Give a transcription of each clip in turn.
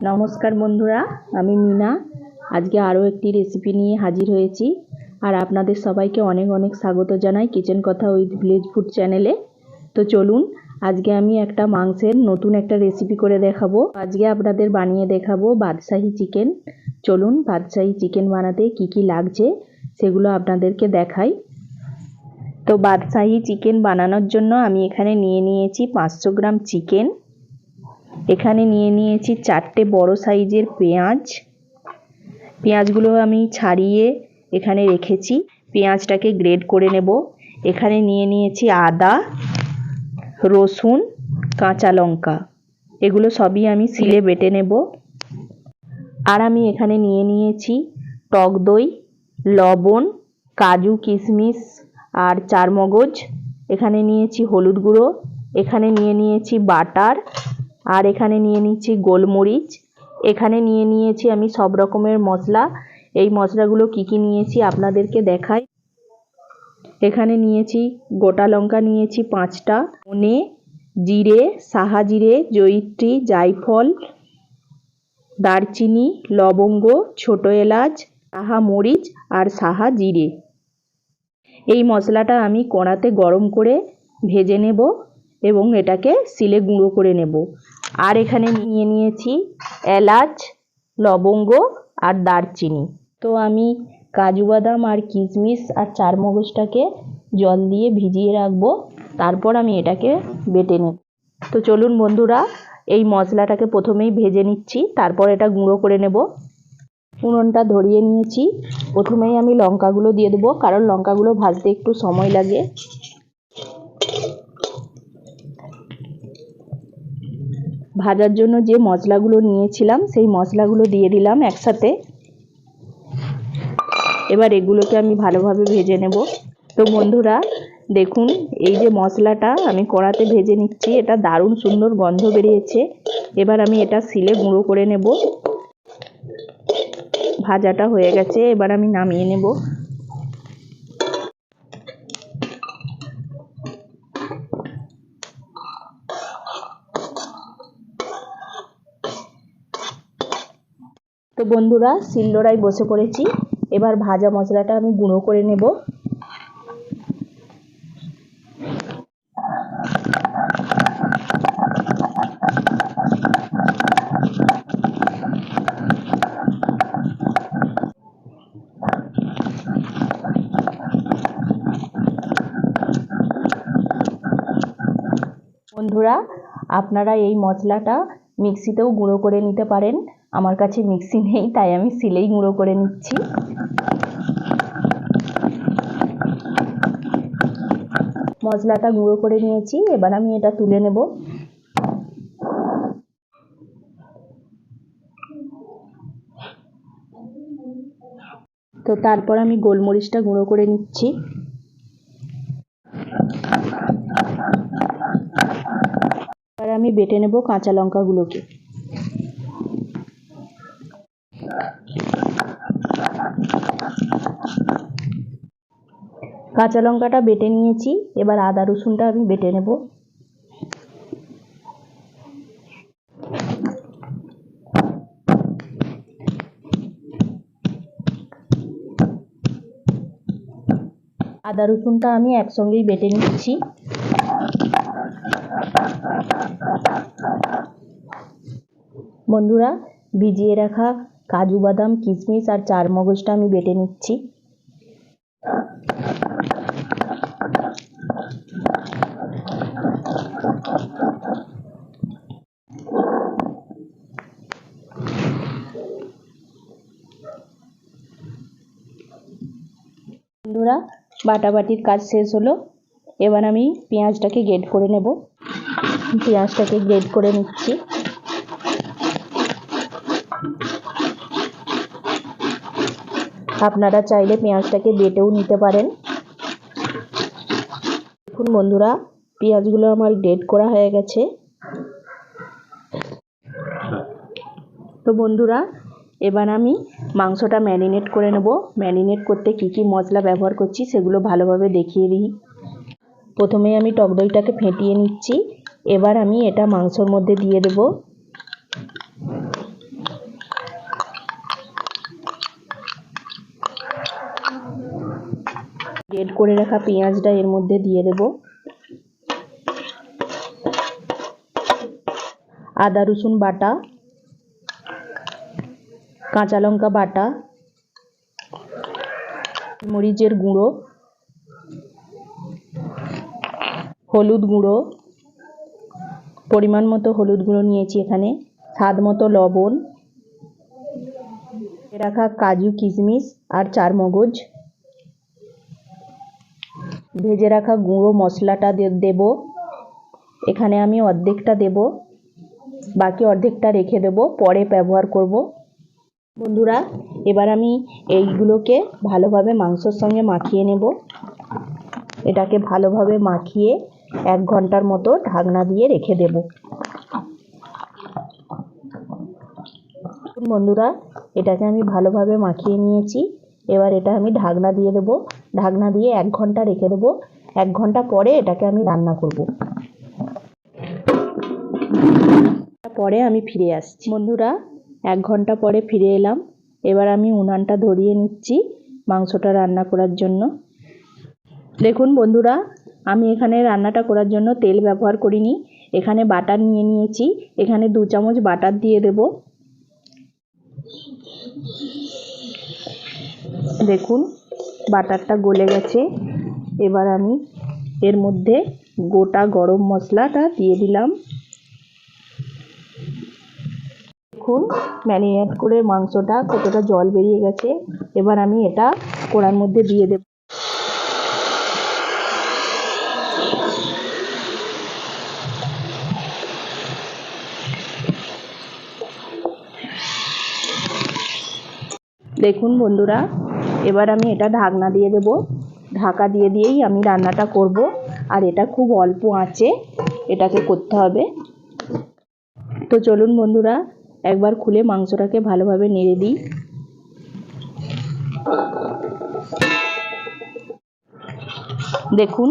নমস্কার বন্ধুরা, আমি মিনা। আজকে আরও একটি রেসিপি নিয়ে হাজির হয়েছি। আর আপনাদের সবাইকে অনেক অনেক স্বাগত জানাই কিচেন কথা উইথ ভিলেজ ফুড চ্যানেলে তো চলুন, আজকে আমি একটা মাংসের নতুন একটা রেসিপি করে দেখাবো। আজকে আপনাদের বানিয়ে দেখাবো বাদশাহী চিকেন চলুন, বাদশাহী চিকেন বানাতে কি কি লাগছে সেগুলো আপনাদেরকে দেখাই। তো বাদশাহী চিকেন বানানোর জন্য আমি এখানে নিয়ে নিয়েছি পাঁচশো গ্রাম চিকেন এখানে নিয়ে নিয়েছি চারটে বড় সাইজের পেঁয়াজ। পেঁয়াজগুলো আমি ছাড়িয়ে এখানে রেখেছি। পেঁয়াজটাকে গ্রেড করে নেব। এখানে নিয়ে নিয়েছি আদা, রসুন, কাঁচা লঙ্কা। এগুলো সবই আমি সিলে বেটে নেব। আর আমি এখানে নিয়ে নিয়েছি টক দই, লবণ, কাজু কিশমিশ আর চারমগজ। এখানে নিয়েছি হলুদ গুঁড়ো। এখানে নিয়ে নিয়েছি বাটার। আর এখানে নিয়ে নিচ্ছি গোলমরিচ। এখানে নিয়ে নিয়েছি আমি সব রকমের মশলা। এই মশলাগুলো কি কি নিয়েছি আপনাদেরকে দেখাই। এখানে নিয়েছি গোটা লঙ্কা, নিয়েছি পাঁচটা। ধনে জিরে, সাহা জিরে, জয়িত্রী, জায়ফল, দারচিনি, লবঙ্গ, ছোট এলাচ, সাহা মরিচ আর সাহা জিরে। এই মশলাটা আমি কড়াতে গরম করে ভেজে নেব এবং এটাকে শিলে গুঁড়ো করে নেব। আর এখানে নিয়ে নিয়েছি এলাচ, লবঙ্গ আর দারচিনি। তো আমি কাজু বাদাম আর কিশমিশ আর চারমগজটাকে জল দিয়ে ভিজিয়ে রাখব, তারপর আমি এটাকে বেটে নেব। তো চলুন বন্ধুরা, এই মশলাটাকে প্রথমেই ভেজে নিচ্ছি, তারপর এটা গুঁড়ো করে নেব। উনুনটা ধরিয়ে নিয়েছি। প্রথমেই আমি লঙ্কাগুলো দিয়ে দেবো, কারণ লঙ্কাগুলো ভাজতে একটু সময় লাগে। ভাজার জন্য যে মশলাগুলো নিয়েছিলাম, সেই মশলাগুলো দিয়ে দিলাম একসাথে। এবার এগুলোকে আমি ভালোভাবে ভেজে নেব। তো বন্ধুরা, দেখুন, এই যে মশলাটা আমি কড়াতে ভেজে নিচ্ছি, এটা দারুণ সুন্দর গন্ধ বেরিয়েছে। এবার আমি এটা শিলে গুঁড়ো করে নেব। ভাজাটা হয়ে গেছে, এবার আমি নামিয়ে নেব। তো বন্ধুরা শিলনোড়ায় বসে পড়েছি। এবার ভাজা মশলাটা আমি গুঁড়ো করে নেব। বন্ধুরা, আপনারা এই মশলাটা মিক্সিতেও গুঁড়ো করে নিতে পারেন। আমার কাছে মিক্সি নেই, তাই আমি সিলেই গুঁড়ো করে নিচ্ছি। মশলাটা গুঁড়ো করে নিয়েছি, এবার আমি এটা তুলে নেব। তো তারপর আমি গোলমরিচটা গুঁড়ো করে নিচ্ছি। এবার আমি বেটে নেব কাঁচা লঙ্কাগুলোকে। কাঁচা লঙ্কাটা বেটে নিয়েছি। এবার আদা রসুনটা আমি বেটে নেব। আদা রসুনটা আমি একসঙ্গেই বেটে নিচ্ছি। বন্ধুরা, ভিজিয়ে রাখা কাজু বাদাম, কিশমিশ আর চারমগজটা আমি বেটে নিচ্ছি। বন্ধুরা, বাটাবাটির কাজ শেষ হলো। এবার আমি পেঁয়াজটাকে গ্রেড করে নেব। পেঁয়াজটাকে গ্রেড করে নিচ্ছি। আপনারা চাইলে পেঁয়াজটাকে বেটেও নিতে পারেন। দেখুন বন্ধুরা, পেঁয়াজগুলো আমার গ্রেড করা হয়ে গেছে। তো বন্ধুরা, এবার আমি মাংসটা ম্যারিনেট করে নেব। ম্যারিনেট করতে কি কি মশলা ব্যবহার করছি সেগুলো ভালোভাবে দেখিয়ে দিই। প্রথমে আমি টক দইটাকে ফেটিয়ে নিচ্ছি। এবার আমি এটা মাংসর মধ্যে দিয়ে দেব। গ্রেট করে রাখা পেঁয়াজটা এর মধ্যে দিয়ে দেব। আদা, রসুন বাটা, কাঁচা লঙ্কা বাটা, মরিচের গুঁড়ো, হলুদ গুঁড়ো, পরিমাণ মতো হলুদ গুঁড়ো নিয়েছি এখানে, স্বাদ মতো লবণ রাখা কাজু, কিশমিশ আর চারমগজ। ভেজে রাখা গুঁড়ো মশলাটা দেব। এখানে আমি অর্ধেকটা দেব। বাকি অর্ধেকটা রেখে দেব। পরে ব্যবহার করব। বন্ধুরা, এবার আমি এইগুলোকে ভালোভাবে মাংসর সঙ্গে মাখিয়ে নেব। এটাকে ভালোভাবে মাখিয়ে এক ঘণ্টার মতো ঢাকনা দিয়ে রেখে দেব। বন্ধুরা, এটাকে আমি ভালোভাবে মাখিয়ে নিয়েছি। এবার এটা আমি ঢাকনা দিয়ে দেবো। ঢাকনা দিয়ে এক ঘণ্টা রেখে দেবো। এক ঘণ্টা পরে এটাকে আমি রান্না করব। পরে আমি ফিরে আসছি। বন্ধুরা, এক ঘণ্টা পরে ফিরে এলাম। এবার আমি উনানটা ধরিয়ে নিচ্ছি মাংসটা রান্না করার জন্য। দেখুন বন্ধুরা, আমি এখানে রান্নাটা করার জন্য তেল ব্যবহার করিনি। এখানে বাটার নিয়ে নিয়েছি। এখানে দু চামচ বাটার দিয়ে দেব। দেখুন বাটারটা গলে গেছে। এবার আমি এর মধ্যে গোটা গরম মশলাটা দিয়ে দিলাম। দেখুন, ম্যারিনেট করে মাংসটা কতটা জল বেরিয়ে গেছে। এবার আমি এটা কড়ার মধ্যে দিয়ে দেব। দেখুন বন্ধুরা এবার আমি এটা ঢাকনা দিয়ে দেব। ঢাকা দিয়ে দিয়েই আমি রান্নাটা করব। আর এটা খুব অল্প আঁচে এটাকে করতে হবে। তো চলুন বন্ধুরা, একবার খুলে মাংসটাকে ভালোভাবে নেড়ে দিই। দেখুন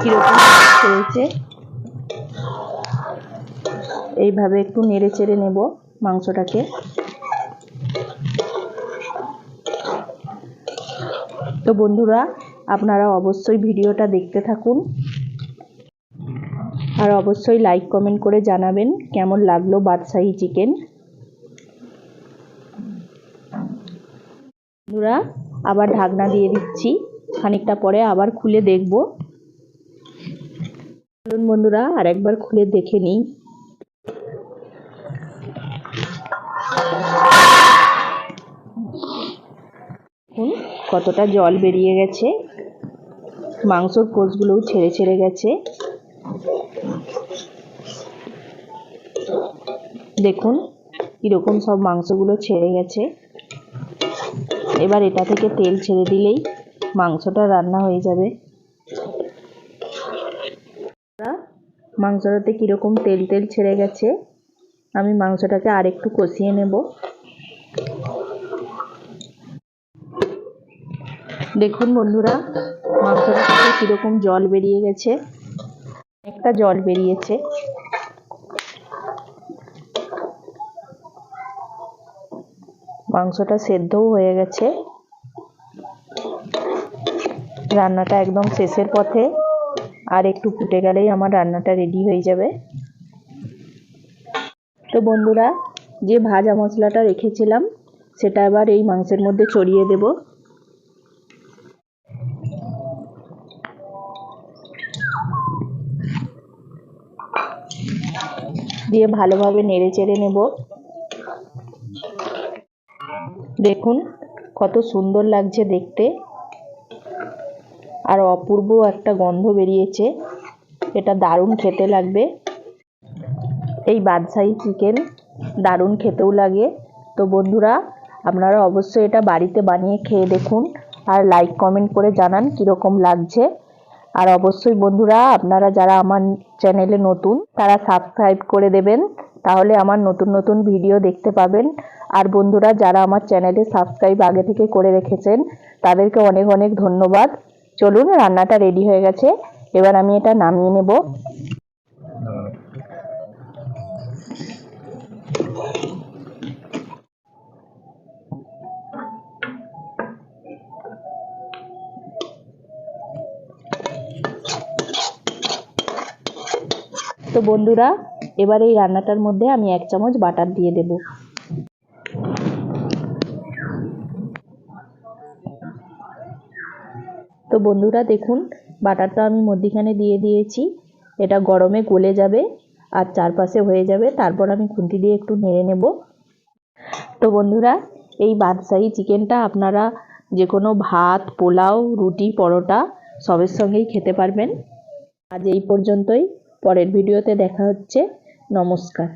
কীরকম হয়েছে। এইভাবে একটু নেড়ে চেড়ে নেব মাংসটাকে। তো বন্ধুরা, আপনারা অবশ্যই ভিডিওটা দেখতে থাকুন। আর অবশ্যই লাইক কমেন্ট করে জানাবেন কেমন লাগল বাদশাহী চিকেন বন্ধুরা, আবার ঢাকনা দিয়ে দিচ্ছি। খানিকটা পরে আবার খুলে দেখব। চলুন বন্ধুরা আর একবার খুলে দেখে নিই। কতটা জল বেরিয়ে গেছে, মাংসর কোষগুলোও ছেড়ে ছেড়ে গেছে। দেখুন, কীরকম সব মাংসগুলো ছেড়ে গেছে। এবার এটা থেকে তেল ছেড়ে দিলেই মাংসটা রান্না হয়ে যাবে। মাংসটাতে কীরকম তেল তেল ছেড়ে গেছে, আমি মাংসটাকে আরেকটু কষিয়ে নেব। দেখুন বন্ধুরা মাংসটা থেকে কীরকম জল বেরিয়ে গেছে। একটা জল বেরিয়েছে। মাংসটা সেদ্ধও হয়ে গেছে। রান্নাটা একদম শেষের পথে। আর একটু ফুটে গেলেই আমার রান্নাটা রেডি হয়ে যাবে। তো বন্ধুরা, যে ভাজা মশলাটা রেখেছিলাম, সেটা এবার এই মাংসের মধ্যে ছড়িয়ে দেব। দিয়ে ভালোভাবে নেড়ে চেড়ে নেব। দেখুন, কত সুন্দর লাগছে দেখতে। আর অপূর্ব একটা গন্ধ বেরিয়েছে। এটা দারুণ খেতে লাগবে। এই বাদশাহী চিকেন দারুণ খেতেও লাগে। তো বন্ধুরা, আপনারা অবশ্যই এটা বাড়িতে বানিয়ে খেয়ে দেখুন। আর লাইক কমেন্ট করে জানান কীরকম লাগছে। আর অবশ্যই বন্ধুরা, আপনারা যারা আমার চ্যানেলে নতুন, তারা সাবস্ক্রাইব করে দেবেন, তাহলে আমার নতুন নতুন ভিডিও দেখতে পাবেন। আর বন্ধুরা, যারা আমার চ্যানেলে সাবস্ক্রাইব আগে থেকে করে রেখেছেন, তাদেরকে অনেক অনেক ধন্যবাদ। চলুন, রান্নাটা রেডি হয়ে গেছে। এবার আমি এটা নামিয়ে নেব। তো বন্ধুরা, এবার এই রান্নাটার মধ্যে আমি এক চামচ বাটার দিয়ে দেব। তো বন্ধুরা, দেখুন, বাটারটা আমি মধ্যিখানে দিয়ে দিয়েছি। এটা গরমে গলে যাবে আর চারপাশে হয়ে যাবে। তারপর আমি খুন্তি দিয়ে একটু নেড়ে নেব। তো বন্ধুরা, এই বাদশাহী চিকেনটা আপনারা যে কোনো ভাত, পোলাও, রুটি, পরোটা সবের সঙ্গেই খেতে পারবেন। আজ এই পর্যন্তই। পরের ভিডিওতে দেখা হচ্ছে। নমস্কার।